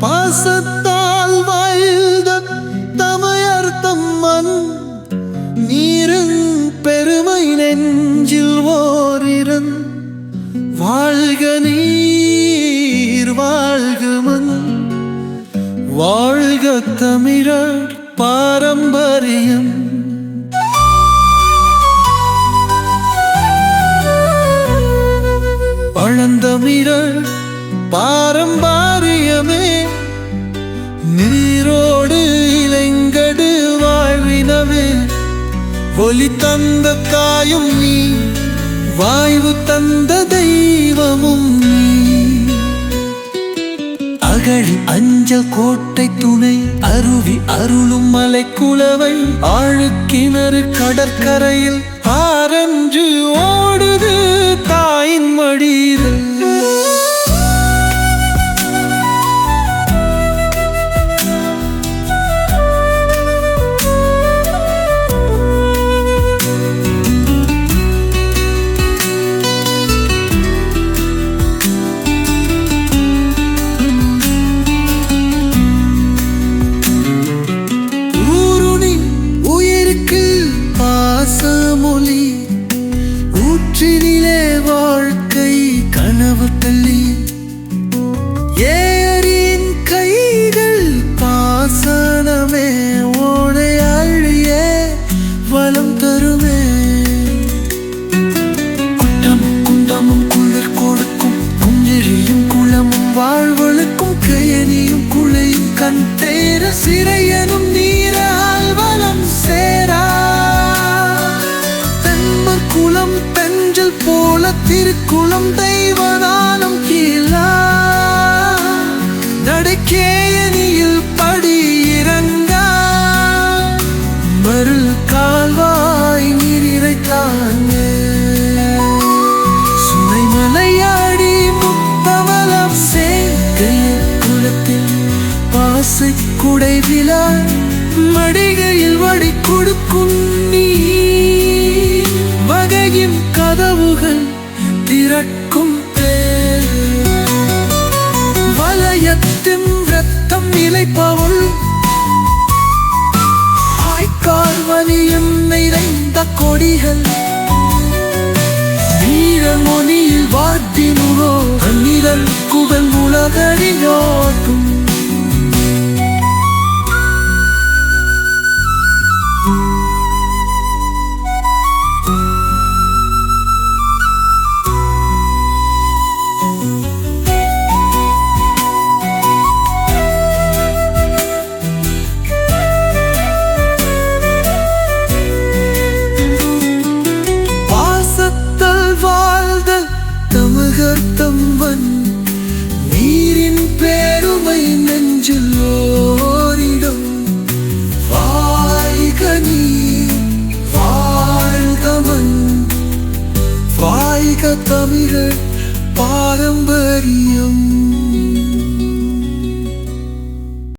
பாசத்தால் வாழ்ந்த தமையர் தம்மன் நீரின் பெருமை நெஞ்சில் ஓரிரன். வாழ்க நீர் வாழ்க மண். வாழ்க தமிழர் பாரம்பரியம். பழந்தமிழர் பாரம்பாரியமே நீரோடு இளைங்கடு வாழ்வினவே ஒலி தந்த தாயும் நீ வாய்வு தந்த தெய்வமும் நீ. அகழி அஞ்சல் கோட்டை துணை அருவி அருளும் மலை குலவை ஆழுக்கிணறு கடற்கரையில் உயிருக்கு பாசமொழி. ஊற்றினிலே வாழ்க்கை கனவு தள்ளி. ஏரியின் கைகள் பாசனமே ஓடை அழிய வளம் தருமே. குட்டமும் குண்டமும் குளிர் கொடுக்கும் குஞ்சிரியும் குளமும் வாழ்வு போல திருக்குளம் தெய்வதானம் கீழா. நடக்கேயனியில் படி இறங்கா. மருள் கால்வாய் நீரிரை தானே சுனை மலையாடி முத்தவலம் சேர்க்கைய குளத்தில் பாசை குடை விழா மடி ரத்தம் நிலைப்பவள் ஆய்கார்வலியும் நிறைந்த கொடிகள். வீரமொழியில் வாட்டினுரோ அந்நிதல் குவல் உலகறிஞோட்டும் தமிழர் நீரின் பெருமை நெஞ்சில் ஓரிடும். வாழ்க நீ வாழ்க தமிழர் பாரம்பரியம்.